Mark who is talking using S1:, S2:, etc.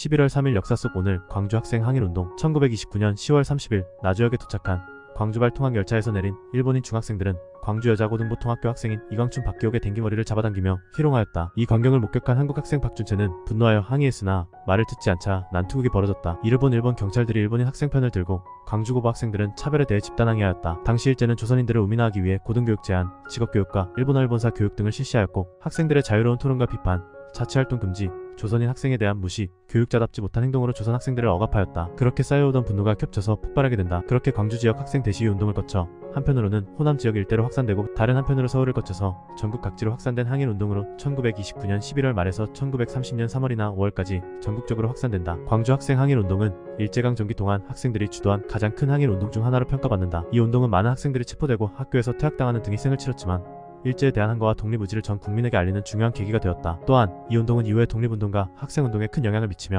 S1: 11월 3일 역사 속 오늘 광주 학생 항일운동 1929년 10월 30일 나주역에 도착한 광주발 통학 열차에서 내린 일본인 중학생들은 광주 여자고등부 통학교 학생인 이광춘 박기옥의 댕기머리를 잡아당기며 희롱하였다. 이 광경을 목격한 한국 학생 박준채는 분노하여 항의했으나 말을 듣지 않자 난투극이 벌어졌다. 이를 본 일본 경찰들이 일본인 학생 편을 들고 광주고보 학생들은 차별에 대해 집단항의하였다. 당시 일제는 조선인들을 우민화하기 위해 고등교육 제한, 직업교육과 일본어 일본사 교육 등을 실시하였고 학생들의 자유로운 토론과 비판, 자치활동 금지, 조선인 학생에 대한 무시, 교육자답지 못한 행동으로 조선 학생들을 억압하였다. 그렇게 쌓여오던 분노가 겹쳐서 폭발하게 된다. 그렇게 광주 지역 학생 대시위 운동을 거쳐 한편으로는 호남 지역 일대로 확산되고 다른 한편으로 서울을 거쳐서 전국 각지로 확산된 항일 운동으로 1929년 11월 말에서 1930년 3월이나 5월까지 전국적으로 확산된다. 광주 학생 항일 운동은 일제강 전기 동안 학생들이 주도한 가장 큰 항일 운동 중 하나로 평가받는다. 이 운동은 많은 학생들이 체포되고 학교에서 퇴학당하는 등의 희생을 치렀지만 일제에 대한 한거와 독립 의지를 전 국민에게 알리는 중요한 계기가 되었다. 또한 이 운동은 이후의 독립운동과 학생운동에 큰 영향을 미치며